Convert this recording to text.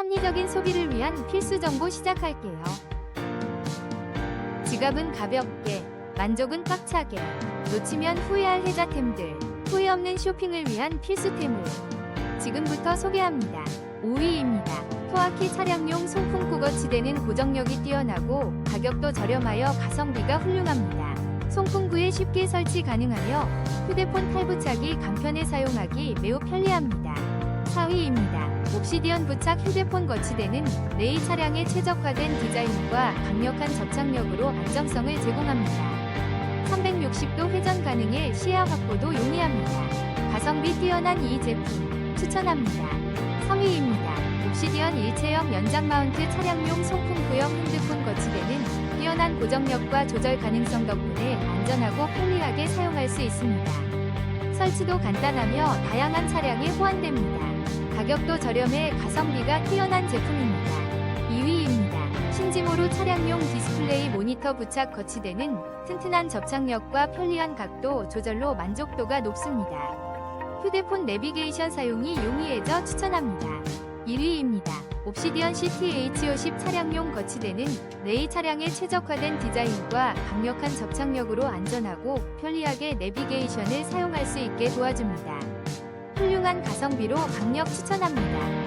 합리적인 소비를 위한 필수 정보 시작할게요. 지갑은 가볍게, 만족은 꽉차게, 놓치면 후회할 혜자템들, 후회 없는 쇼핑을 위한 필수템을 지금부터 소개합니다. 5위입니다. 토아키 차량용 송풍구 거 치대는 고정력이 뛰어나고 가격도 저렴하여 가성비가 훌륭합니다. 송풍구에 쉽게 설치 가능하며 휴대폰 탈부착이 간편해 사용하기 매우 편리합니다. 4위입니다. 옵시디언 부착 휴대폰 거치대는 레이 차량에 최적화된 디자인과 강력한 접착력으로 안정성을 제공합니다. 360도 회전 가능해 시야 확보도 용이합니다. 가성비 뛰어난 이 제품 추천합니다. 3위입니다. 옵시디언 일체형 연장 마운트 차량용 송풍구형 핸드폰 거치대는 뛰어난 고정력과 조절 가능성 덕분에 안전하고 편리하게 사용할 수 있습니다. 설치도 간단하며 다양한 차량에 호환됩니다. 가격도 저렴해 가성비가 뛰어난 제품입니다. 2위입니다. 신지모로 차량용 디스플레이 모니터 부착 거치대는 튼튼한 접착력과 편리한 각도 조절로 만족도가 높습니다. 휴대폰 내비게이션 사용이 용이해져 추천합니다. 1위입니다. 옵시디언 CT-H50 차량용 거치대는 레이 차량에 최적화된 디자인과 강력한 접착력으로 안전하고 편리하게 내비게이션을 사용할 수 있게 도와줍니다. 훌륭한 가성비로 강력 추천합니다.